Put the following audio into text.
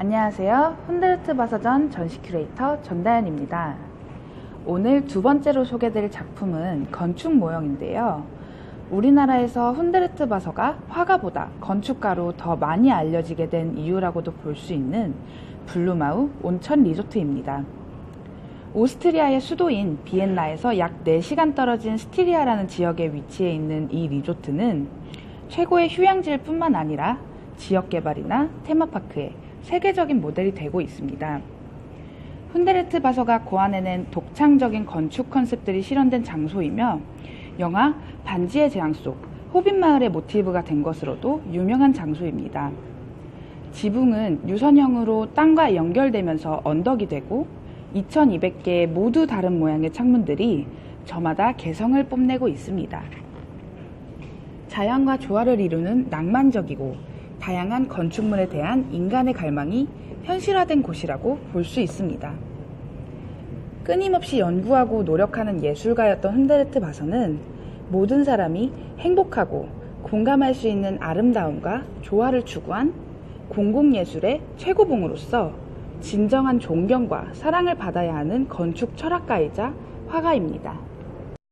안녕하세요. 훈데르트 바서전 전시 큐레이터 전다연입니다. 오늘 두 번째로 소개드릴 작품은 건축 모형인데요. 우리나라에서 훈데르트 바서가 화가보다 건축가로 더 많이 알려지게 된 이유라고도 볼 수 있는 블루마우 온천 리조트입니다. 오스트리아의 수도인 비엔나에서 약 4시간 떨어진 스티리아라는 지역에 위치해 있는 이 리조트는 최고의 휴양지일 뿐만 아니라 지역 개발이나 테마파크의 세계적인 모델이 되고 있습니다. 훈데르트 바서가 고안해낸 독창적인 건축 컨셉들이 실현된 장소이며 영화 반지의 제왕 속 호빗 마을의 모티브가 된 것으로도 유명한 장소입니다. 지붕은 유선형으로 땅과 연결되면서 언덕이 되고 2200개의 모두 다른 모양의 창문들이 저마다 개성을 뽐내고 있습니다. 자연과 조화를 이루는 낭만적이고 다양한 건축물에 대한 인간의 갈망이 현실화된 곳이라고 볼 수 있습니다. 끊임없이 연구하고 노력하는 예술가였던 흔데르트 바서는 모든 사람이 행복하고 공감할 수 있는 아름다움과 조화를 추구한 공공예술의 최고봉으로서 진정한 존경과 사랑을 받아야 하는 건축 철학가이자 화가입니다.